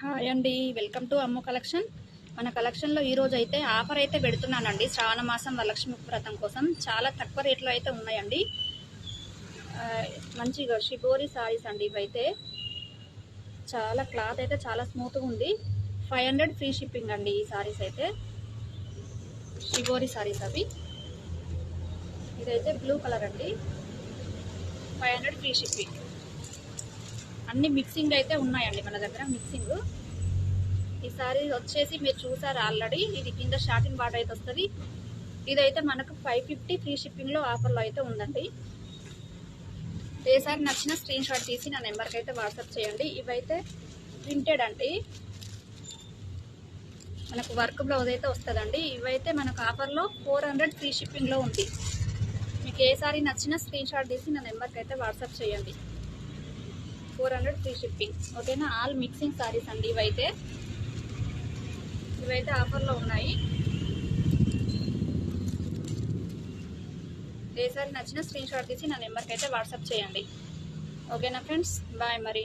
Hi అండి. Welcome to Ammu collection. మన కలెక్షన్లో ఈరోజు అయితే ఆఫర్ అయితే పెడుతున్నానండి. శ్రావణ మాసం వరలక్ష్మి వ్రతం కోసం. చాలా తక్కువ రేట్లో అయితే ఉన్నాయండి. మంచిగా షిబోరి సారీస్ అండి ఇవైతే. చాలా క్లాత్ అయితే చాలా స్మూత్గా ఉంది. ఫైవ్ హండ్రెడ్ ఫ్రీ షిప్పింగ్ అండి ఈ సారీస్ అయితే. షిబోరి సారీస్ అవి. ఇదైతే బ్లూ కలర్ అండి. Five hundred free shipping. అన్ని మిక్సింగ్ అయితే ఉన్నాయండి మన దగ్గర మిక్సింగ్. ఈసారి వచ్చేసి మీరు చూసారు ఆల్రెడీ ఇది కింద స్టార్టింగ్ బార్డర్ అయితే వస్తుంది. ఇదైతే మనకు ఫైవ్ ఫిఫ్టీ ఫ్రీ షిప్పింగ్లో ఆఫర్లో అయితే ఉందండి. ఏసారి నచ్చిన స్క్రీన్ షాట్ తీసి నా నెంబర్కి అయితే వాట్సాప్ చేయండి. ఇవైతే ప్రింటెడ్ అండి. మనకు వర్క్ బ్లౌజ్ అయితే వస్తుందండి. ఇవైతే మనకు ఆఫర్లో ఫోర్ హండ్రెడ్ ఫ్రీ షిప్పింగ్లో ఉంది. మీకు ఏ సారీ నచ్చిన స్క్రీన్ షాట్ తీసి నా నెంబర్కి అయితే వాట్సాప్ చేయండి. ఫోర్ హండ్రెడ్ ఫ్రీ షిప్పింగ్ ఓకేనా? ఆల్ మిక్సింగ్ సారీస్ అండి ఇవైతే. ఇవైతే ఆఫర్లో ఉన్నాయి. ఏ సారీ నచ్చిన స్క్రీన్ షాట్ తీసి నా నెంబర్కి అయితే వాట్సాప్ చేయండి. ఓకేనా ఫ్రెండ్స్? బాయ్ మరి.